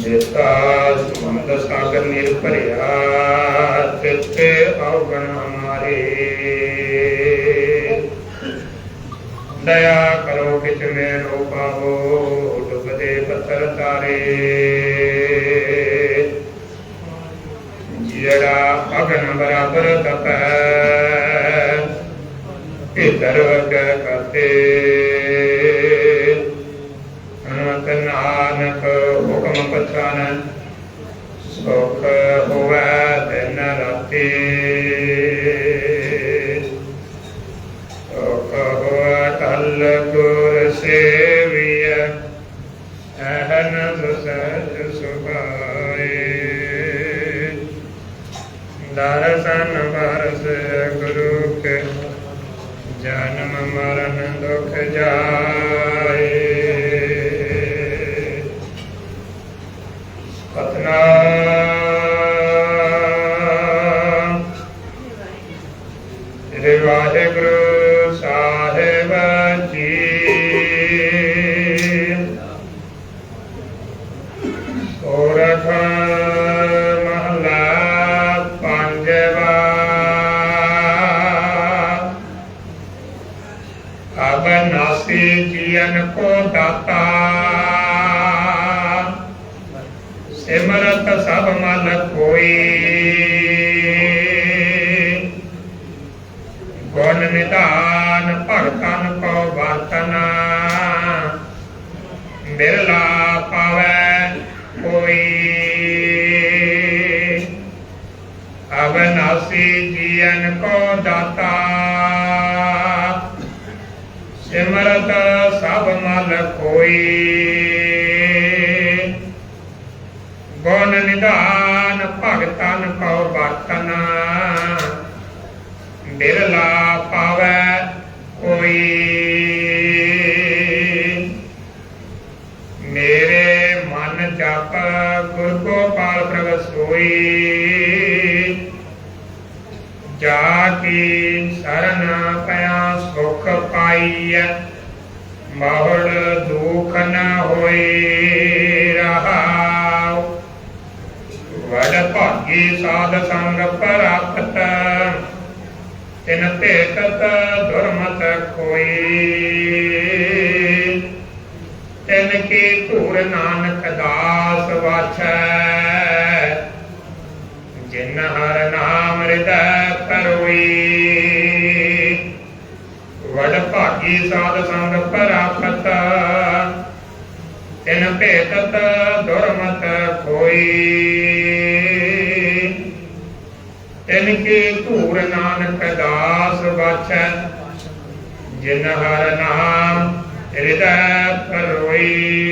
जितागर निर्भयात अवगण हमारे दया करो कि में रो। पावो डुबते पत्थर तारे जड़ा अगन बराबर तप इधर करते ਸੁਖ ਹੋਵੈ ਦਿਨ ਰਾਤੀ ਸੁਖ ਹੋਵੈ ਤਲ ਗੁਰ ਸੇਵੀਐ, ਅਹਨ ਸਹਿਜ ਸੁਭਾਏ। ਦਰਸ਼ਨ ਬਰਸ ਗੁਰੂ ਕੇ, ਜਨਮ ਮਰਨ ਦੁਖ ਜਾਏ। ਵਾਹਿਗੁਰੂ ਸਾਹਿਬ ਜੀ। ਸੋਰਠ ਮਹਲਾ ਪੰਜਵਾ। ਅਬ ਨਾਸੀ ਜੀਵਨ ਕੋ ਦਾਤਾ। ਸਿਮਰਤ ਸਭ ਮਨ ਕੋਈ। ਗੁਣ ਨਿਧਾਨ ਭਗਤਨ ਕੋ ਵਰਤਨਾ ਬਿਰਲਾ ਪਾਵੈ ਕੋਈ। ਅਵਨਾਸੀ ਜੀਵਨ ਕੋ ਦਾਤਾ। ਸਿਮਰਤ ਸਭ ਮਲ ਕੋਈ। ਗੁਣ ਨਿਧਾਨ ਭਗਤਨ ਕੋ ਵਰਤਨ ਬਿਰਲਾ ਮਨ ਗੁਰ ਗੋਪਾਲ ਪ੍ਰਭ ਸੋਈ ਜਾ ਕੇ ਸ਼ਰਨ ਪਿਆ ਸੁਖ ਪਾਈਐ ਮਹੜ ਦੁਖ ਨ ਹੋਈ ਰਹਾਉ ਵਡ ਭਾਗੀ ਸਾਧ ਸੰਗ ਪ੍ਰਾਪਤ ਤਿਨ ਭੇਟਤ ਦੁਰਮਤ ਕੋਈ ਤਿਨ ਕੀ ਧੂਰ ਨਾਨਕ ਦਾਸ ਜਿਨ ਹਰ ਨਾਮ ਹਿਰਦੈ ਪਰੋਈ ਵਡ ਭਾਗੀ ਸਾਧ ਸੰਗ ਪ੍ਰਾਪਤ ਤਿਨ ਭੇਟਤ ਦੁਰਮਤ ਕੋਈ ਤਿਨ ਕੀ ਧੂਰ ਨਾਨਕ ਦਾਸ ਵਾਛੈ ਜਿਨ ਹਰ ਨਾਮ ਹਿਰਦੈ ਪਰੋਈ